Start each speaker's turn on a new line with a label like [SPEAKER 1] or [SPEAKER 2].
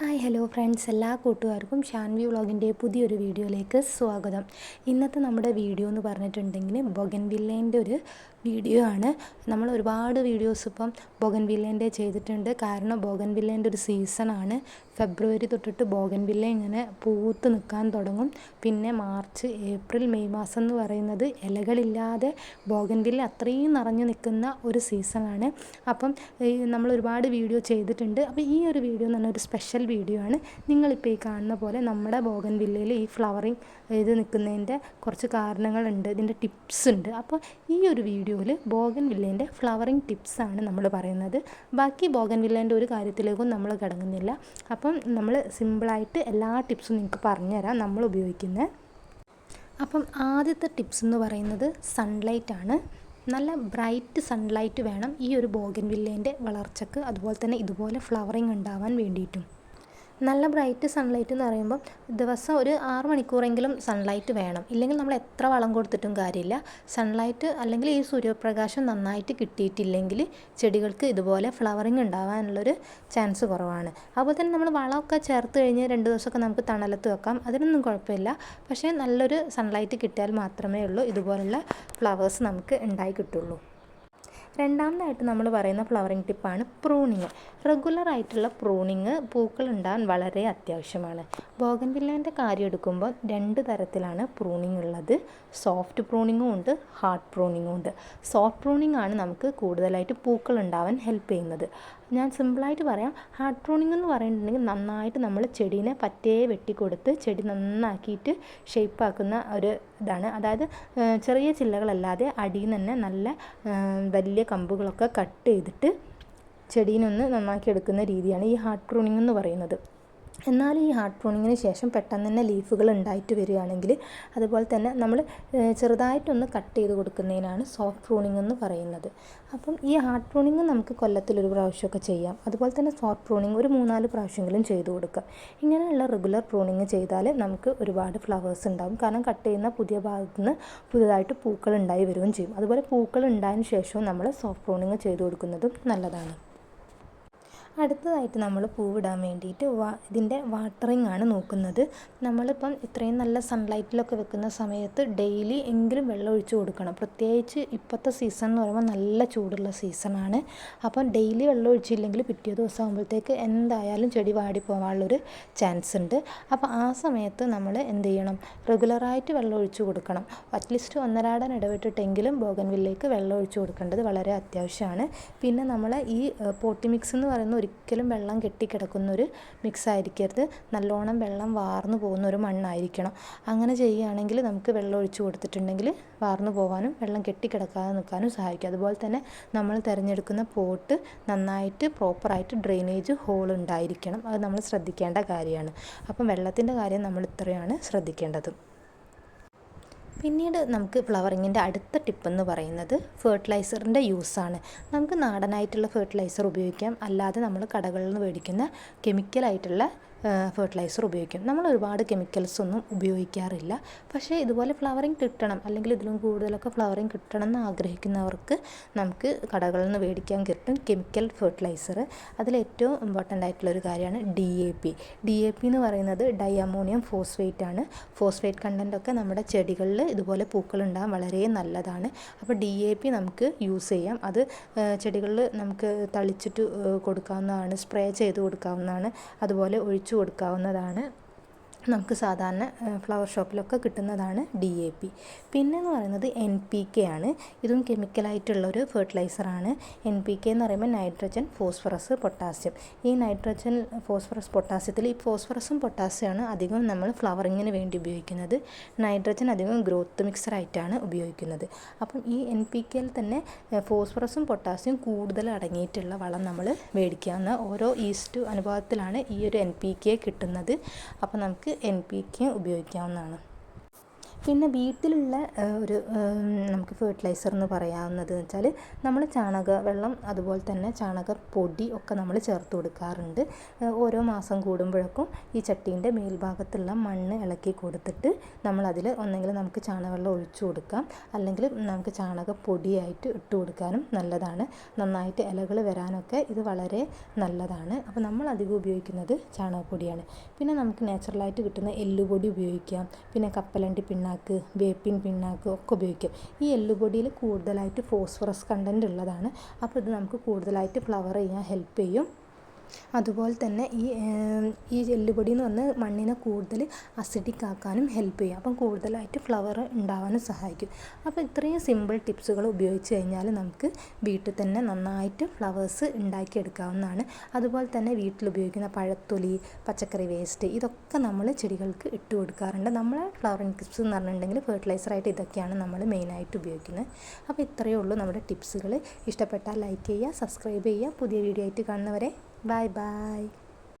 [SPEAKER 1] Hi hello friends. എല്ലാ കൂട്ടുകാർക്കും ഷാൻവി വ്ളോഗിന്റെ പുതിയൊരു വീഡിയോയിലേക്ക് സ്വാഗതം. ഇന്നത്തെ നമ്മുടെ വീഡിയോ എന്ന് പറഞ്ഞിട്ടുണ്ടെങ്കിൽ ബൊഗൻവില്ലേന്റെ ഒരു വീഡിയോ ആണ്. നമ്മൾ ഒരുപാട് വീഡിയോസ് ഇപ്പം ബൊഗൻവില്ലേന്റെ ചെയ്തിട്ടുണ്ട്. കാരണം ബൊഗൻവില്ലേന്റെ ഒരു സീസണാണ് ഫെബ്രുവരി തൊട്ടിട്ട് ബോഗൻവില്ല ഇങ്ങനെ പൂത്ത് നിൽക്കാൻ തുടങ്ങും. പിന്നെ മാർച്ച് ഏപ്രിൽ മെയ് മാസം എന്ന് പറയുന്നത് ഇലകളില്ലാതെ ബോഗൻവില്ല അത്രയും നിറഞ്ഞു നിൽക്കുന്ന ഒരു സീസണാണ് അപ്പം നമ്മൾ ഒരുപാട് വീഡിയോ ചെയ്തിട്ടുണ്ട്. അപ്പോൾ ഈ ഒരു വീഡിയോ എന്ന് പറഞ്ഞാൽ ഒരു സ്പെഷ്യൽ വീഡിയോ ആണ്. നിങ്ങളിപ്പോൾ ഈ കാണുന്ന പോലെ നമ്മുടെ ബോഗൻവില്ലയിൽ ഈ ഫ്ലവറിങ് ഇത് നിൽക്കുന്നതിന്റെ കുറച്ച് കാരണങ്ങളുണ്ട്. ഇതിന്റെ ടിപ്സ് ഉണ്ട്. അപ്പോൾ ഈ ഒരു വീഡിയോയിൽ ബോഗൻ വില്ലേന്റെ ഫ്ലവറിങ് ടിപ്സാണ് നമ്മൾ പറയുന്നത്. ബാക്കി ബോഗൻ വില്ലേന്റെ ഒരു കാര്യത്തിലേക്കും നമ്മൾ കിടങ്ങുന്നില്ല അപ്പം നമ്മൾ സിമ്പിളായിട്ട് എല്ലാ ടിപ്സും നിങ്ങൾക്ക് പറഞ്ഞുതരാം നമ്മൾ ഉപയോഗിക്കുന്നത്. അപ്പം ആദ്യത്തെ ടിപ്സ് എന്ന് പറയുന്നത് സൺലൈറ്റ് ആണ്. നല്ല ബ്രൈറ്റ് സൺലൈറ്റ് വേണം ഈ ഒരു ബോഗൻ വില്ലേന്റെ വളർച്ചക്ക്. അതുപോലെ തന്നെ ഇതുപോലെ ഫ്ലവറിങ് ഉണ്ടാവാൻ വേണ്ടിയിട്ടും. നല്ല ബ്രൈറ്റ് സൺലൈറ്റ് എന്ന് പറയുമ്പം ദിവസം ഒരു ആറ് മണിക്കൂറെങ്കിലും സൺലൈറ്റ് വേണം. ഇല്ലെങ്കിൽ നമ്മൾ എത്ര വളം കൊടുത്തിട്ടും കാര്യമില്ല. സൺലൈറ്റ് അല്ലെങ്കിൽ ഈ സൂര്യപ്രകാശം നന്നായിട്ട് കിട്ടിയിട്ടില്ലെങ്കിൽ ചെടികൾക്ക് ഇതുപോലെ ഫ്ലവറിങ് ഉണ്ടാവാനുള്ളൊരു ചാൻസ് കുറവാണ്. അതുപോലെ തന്നെ നമ്മൾ വളമൊക്കെ ചേർത്ത് കഴിഞ്ഞ് രണ്ട് ദിവസമൊക്കെ നമുക്ക് തണലത്ത് വെക്കാം. അതിനൊന്നും കുഴപ്പമില്ല. പക്ഷേ നല്ലൊരു സൺലൈറ്റ് കിട്ടിയാൽ മാത്രമേ ഉള്ളൂ. ഇതുപോലുള്ള ഫ്ലവേഴ്സ് നമുക്ക് ഉണ്ടായി കിട്ടുള്ളൂ. രണ്ടാമതായിട്ട് നമ്മൾ പറയുന്ന ഫ്ലവറിങ് ടിപ്പാണ് പ്രൂണിങ് റെഗുലർ ആയിട്ടുള്ള പ്രൂണിങ് പൂക്കൾ ഉണ്ടാകാൻ വളരെ അത്യാവശ്യമാണ്. ബോഗൻവില്ലേന്റെ കാര്യം എടുക്കുമ്പോൾ രണ്ട് തരത്തിലാണ് പ്രൂണിംഗ് ഉള്ളത്. സോഫ്റ്റ് പ്രൂണിങ്ങും ഉണ്ട് ഹാർഡ് പ്രൂണിങ്ങും ഉണ്ട്. സോഫ്റ്റ് പ്രൂണിംഗ് ആണ് നമുക്ക് കൂടുതലായിട്ട് പൂക്കൾ ഉണ്ടാവാൻ ഹെൽപ്പ് ചെയ്യുന്നത്. ഞാൻ സിമ്പിളായിട്ട് പറയാം ഹാർഡ് പ്രൂണിംഗ് എന്ന് പറയുന്നുണ്ടെങ്കിൽ നന്നായിട്ട് നമ്മൾ ചെടീനെ പറ്റേ വെട്ടിക്കൊടുത്ത് ചെടി നന്നാക്കിയിട്ട് ഷേപ്പാക്കുന്ന ഒരു ഇതാണ്. അതായത് ചെറിയ ചില്ലകളല്ലാതെ അടിയിൽ നിന്ന് തന്നെ നല്ല വലിയ കമ്പുകളൊക്കെ കട്ട് ചെയ്തിട്ട് ചെടീനൊന്ന് നന്നാക്കി എടുക്കുന്ന രീതിയാണ് ഈ ഹാർഡ് പ്രൂണിംഗ് എന്ന് പറയുന്നത്. എന്നാൽ ഈ ഹാർഡ് പ്രൂണിങ്ങിന് ശേഷം പെട്ടെന്ന് തന്നെ ലീഫുകൾ ഉണ്ടായിട്ട് വരികയാണെങ്കിൽ അതുപോലെ തന്നെ നമ്മൾ ചെറുതായിട്ടൊന്ന് കട്ട് ചെയ്ത് കൊടുക്കുന്നതിനാണ് സോഫ്റ്റ് പ്രൂണിങ് എന്ന് പറയുന്നത്. അപ്പം ഈ ഹാർഡ് പ്രൂണിങ് നമുക്ക് കൊല്ലത്തിൽ കൊല്ലത്തിലൊരു പ്രാവശ്യമൊക്കെ ചെയ്യാം. അതുപോലെ തന്നെ സോഫ്റ്റ് പ്രൂണിങ് ഒരു മൂന്നാൽ പ്രാവശ്യമെങ്കിലും ചെയ്തു കൊടുക്കാം ഇങ്ങനെയുള്ള റെഗുലർ പ്രൂണിങ് ചെയ്താൽ നമുക്ക് ഒരുപാട് ഫ്ലവേഴ്സ് ഉണ്ടാകും. കാരണം കട്ട് ചെയ്യുന്ന പുതിയ ഭാഗത്തു നിന്ന് പുതുതായിട്ട് പൂക്കൾ ഉണ്ടായി വരികയും ചെയ്യും. അതുപോലെ പൂക്കൾ ഉണ്ടായതിന് ശേഷവും നമ്മൾ സോഫ്റ്റ് പ്രൂണിങ് ചെയ്തു കൊടുക്കുന്നതും നല്ലതാണ്. അടുത്തതായിട്ട് നമ്മൾ പൂവിടാൻ വേണ്ടിയിട്ട് വാ ഇതിന്റെ വാട്ടറിങ് ആണ് നോക്കുന്നത്. നമ്മളിപ്പം ഇത്രയും നല്ല സൺലൈറ്റിലൊക്കെ വെക്കുന്ന സമയത്ത് ഡെയിലി എങ്കിലും വെള്ളം ഒഴിച്ച് കൊടുക്കണം. പ്രത്യേകിച്ച് ഇപ്പോഴത്തെ സീസൺ എന്ന് പറയുമ്പോൾ നല്ല ചൂടുള്ള സീസണാണ് അപ്പം ഡെയിലി വെള്ളം ഒഴിച്ചില്ലെങ്കിൽ പിറ്റേ ദിവസം ആകുമ്പോഴത്തേക്ക് എന്തായാലും ചെടി വാടിപ്പോകാനുള്ളൊരു ചാൻസ് ഉണ്ട്. അപ്പോൾ ആ സമയത്ത് നമ്മൾ എന്ത് ചെയ്യണം? റെഗുലറായിട്ട് വെള്ളം ഒഴിച്ചു കൊടുക്കണം. അറ്റ്ലീസ്റ്റ് ഒന്നരാടൻ ഇടവിട്ടിട്ടെങ്കിലും ബോഗൻവില്ലേക്ക് വെള്ളം ഒഴിച്ചു കൊടുക്കേണ്ടത് വളരെ അത്യാവശ്യമാണ്. പിന്നെ നമ്മൾ ഈ പോട്ടി മിക്സ് എന്ന് പറയുന്ന ഒരിക്കലും വെള്ളം കെട്ടിക്കിടക്കുന്നൊരു മിക്സ് ആയിരിക്കരുത് നല്ലോണം വെള്ളം വാർന്നു പോകുന്ന ഒരു മണ്ണായിരിക്കണം. അങ്ങനെ ചെയ്യുകയാണെങ്കിൽ നമുക്ക് വെള്ളം ഒഴിച്ചു കൊടുത്തിട്ടുണ്ടെങ്കിൽ വാർന്നു പോകാനും വെള്ളം കെട്ടിക്കിടക്കാതെ നിൽക്കാനും സഹായിക്കും. അതുപോലെ തന്നെ നമ്മൾ തിരഞ്ഞെടുക്കുന്ന പോട്ട് നന്നായിട്ട് പ്രോപ്പറായിട്ട് ഡ്രെയിനേജ് ഹോൾ ഉണ്ടായിരിക്കണം അത് നമ്മൾ ശ്രദ്ധിക്കേണ്ട കാര്യമാണ്. അപ്പം വെള്ളത്തിന്റെ കാര്യം നമ്മൾ ഇത്രയാണ് ശ്രദ്ധിക്കേണ്ടത്. പിന്നീട് നമുക്ക് ഫ്ലവറിങ്ങിന്റെ അടുത്ത ടിപ്പ് എന്ന് പറയുന്നത് ഫെർട്ടിലൈസറിന്റെ യൂസാണ്. നമുക്ക് നാടനായിട്ടുള്ള ഫെർട്ടിലൈസർ ഉപയോഗിക്കാം. അല്ലാതെ നമ്മൾ കടകളിൽ നിന്ന് മേടിക്കുന്ന കെമിക്കലായിട്ടുള്ള ഫെർട്ടിലൈസർ ഉപയോഗിക്കും. നമ്മൾ ഒരുപാട് കെമിക്കൽസ് ഒന്നും ഉപയോഗിക്കാറില്ല. പക്ഷേ ഇതുപോലെ ഫ്ലവറിങ് കിട്ടണം അല്ലെങ്കിൽ ഇതിലും കൂടുതലൊക്കെ ഫ്ലവറിങ് കിട്ടണം എന്ന് ആഗ്രഹിക്കുന്നവർക്ക് നമുക്ക് കടകളിൽ നിന്ന് മേടിക്കാൻ കിട്ടും കെമിക്കൽ ഫെർട്ടിലൈസർ അതിലേറ്റവും ഇമ്പോർട്ടന്റ് ആയിട്ടുള്ള ഒരു കാര്യമാണ് D A P D A P എന്ന് പറയുന്നത് ഡൈ അമോണിയം ഫോസ്ഫേറ്റ് ആണ്. ഫോസ്ഫേറ്റ് കണ്ടന്റ് ഒക്കെ നമ്മുടെ ചെടികളിൽ ഇതുപോലെ പൂക്കൾ ഉണ്ടാകാൻ വളരെ നല്ലതാണ്. അപ്പോൾ ഡി എ പി നമുക്ക് യൂസ് ചെയ്യാം. അത് ചെടികളിൽ നമുക്ക് തളിച്ചിട്ട് കൊടുക്കാവുന്നതാണ് സ്പ്രേ ചെയ്ത് കൊടുക്കാവുന്നതാണ്. അതുപോലെ ഒഴിച്ചു കൊടുക്കാവുന്നതാണ്. നമുക്ക് സാധാരണ ഫ്ലവർ ഷോപ്പിലൊക്കെ കിട്ടുന്നതാണ് ഡി എ പി പിന്നെ എന്ന് പറയുന്നത് എൻ പി കെ ആണ്. ഇതും കെമിക്കലായിട്ടുള്ളൊരു ഫെർട്ടിലൈസറാണ് എൻ പി കെ എന്ന് പറയുമ്പോൾ നൈട്രജൻ ഫോസ്ഫറസ് പൊട്ടാസ്യം ഈ നൈട്രജൻ ഫോസ്ഫറസ് പൊട്ടാസ്യത്തിൽ ഈ ഫോസ്ഫറസും പൊട്ടാസ്യമാണ് അധികം നമ്മൾ ഫ്ലവറിങ്ങിന് വേണ്ടി ഉപയോഗിക്കുന്നത്. നൈട്രജൻ അധികം ഗ്രോത്ത് മിക്സറായിട്ടാണ് ഉപയോഗിക്കുന്നത്. അപ്പം ഈ എൻ പി കെയിൽ തന്നെ ഫോസ്ഫറസും പൊട്ടാസ്യം കൂടുതൽ അടങ്ങിയിട്ടുള്ള വളം നമ്മൾ മേടിക്കാവുന്ന ഓരോ ഈസ്റ്റ് അനുഭവത്തിലാണ് ഈ ഒരു എൻ പി കെ കിട്ടുന്നത്. അപ്പോൾ നമുക്ക് എൻ പി കെ ഉപയോഗിക്കാവുന്നതാണ്. പിന്നെ വീട്ടിലുള്ള ഒരു നമുക്ക് ഫെർട്ടിലൈസർ എന്ന് പറയാവുന്നത് വെച്ചാൽ നമ്മൾ ചാണക വെള്ളം അതുപോലെ തന്നെ ചാണക പൊടി ഒക്കെ നമ്മൾ ചേർത്ത് കൊടുക്കാറുണ്ട്. ഓരോ മാസം കൂടുമ്പോഴേക്കും ഈ ചട്ടീന്റെ മേൽഭാഗത്തുള്ള മണ്ണ് ഇളക്കി കൊടുത്തിട്ട് നമ്മളതിൽ ഒന്നെങ്കിൽ നമുക്ക് ചാണകവെള്ളം ഒഴിച്ചു കൊടുക്കാം. അല്ലെങ്കിൽ നമുക്ക് ചാണക പൊടിയായിട്ട് ഇട്ട് കൊടുക്കാനും നല്ലതാണ്. നന്നായിട്ട് ഇലകൾ വരാനൊക്കെ ഇത് വളരെ നല്ലതാണ്. അപ്പോൾ നമ്മൾ അധികം ഉപയോഗിക്കുന്നത് ചാണകപ്പൊടിയാണ്. പിന്നെ നമുക്ക് നാച്ചുറലായിട്ട് കിട്ടുന്ന എല്ലുപൊടി ഉപയോഗിക്കാം. പിന്നെ കപ്പലണ്ടി പിണ്ണാക്ക് വേപ്പിൻ പിണ്ണാക്ക് ഒക്കെ ഉപയോഗിക്കും. ഈ എല്ലുപൊടിയിൽ കൂടുതലായിട്ട് ഫോസ്ഫറസ് കണ്ടന്റ് ഉള്ളതാണ്. അപ്പോൾ ഇത് നമുക്ക് കൂടുതലായിട്ട് ഫ്ലവർ ചെയ്യാൻ ഹെൽപ്പ് ചെയ്യും. അതുപോലെ തന്നെ ഈ ഈ എല്ലുപൊടി എന്ന് പറഞ്ഞാൽ മണ്ണിനെ കൂടുതൽ അസിഡിക് ആക്കാനും ഹെൽപ്പ് ചെയ്യും. അപ്പം കൂടുതലായിട്ട് ഫ്ലവർ ഉണ്ടാവാനും സഹായിക്കും. അപ്പോൾ ഇത്രയും സിമ്പിൾ ടിപ്സുകൾ ഉപയോഗിച്ച് കഴിഞ്ഞാൽ നമുക്ക് വീട്ടിൽ തന്നെ നന്നായിട്ട് ഫ്ലവേഴ്സ് ഉണ്ടാക്കിയെടുക്കാവുന്നതാണ്. അതുപോലെ തന്നെ വീട്ടിൽ ഉപയോഗിക്കുന്ന പഴത്തൊലി പച്ചക്കറി വേസ്റ്റ് ഇതൊക്കെ നമ്മൾ ചെടികൾക്ക് ഇട്ട് കൊടുക്കാറുണ്ട്. നമ്മൾ ഫ്ലവറിങ് ടിപ്സ് എന്ന് പറഞ്ഞിട്ടുണ്ടെങ്കിൽ ഫെർട്ടിലൈസറായിട്ട് ഇതൊക്കെയാണ് നമ്മൾ മെയിനായിട്ട് ഉപയോഗിക്കുന്നത്. അപ്പോൾ ഇത്രയേ ഉള്ളൂ നമ്മുടെ ടിപ്സുകൾ ഇഷ്ടപ്പെട്ടാൽ ലൈക്ക് ചെയ്യുക സബ്സ്ക്രൈബ് ചെയ്യുക. പുതിയ വീഡിയോ ആയിട്ട് കാണുന്നവരെ Bye-bye.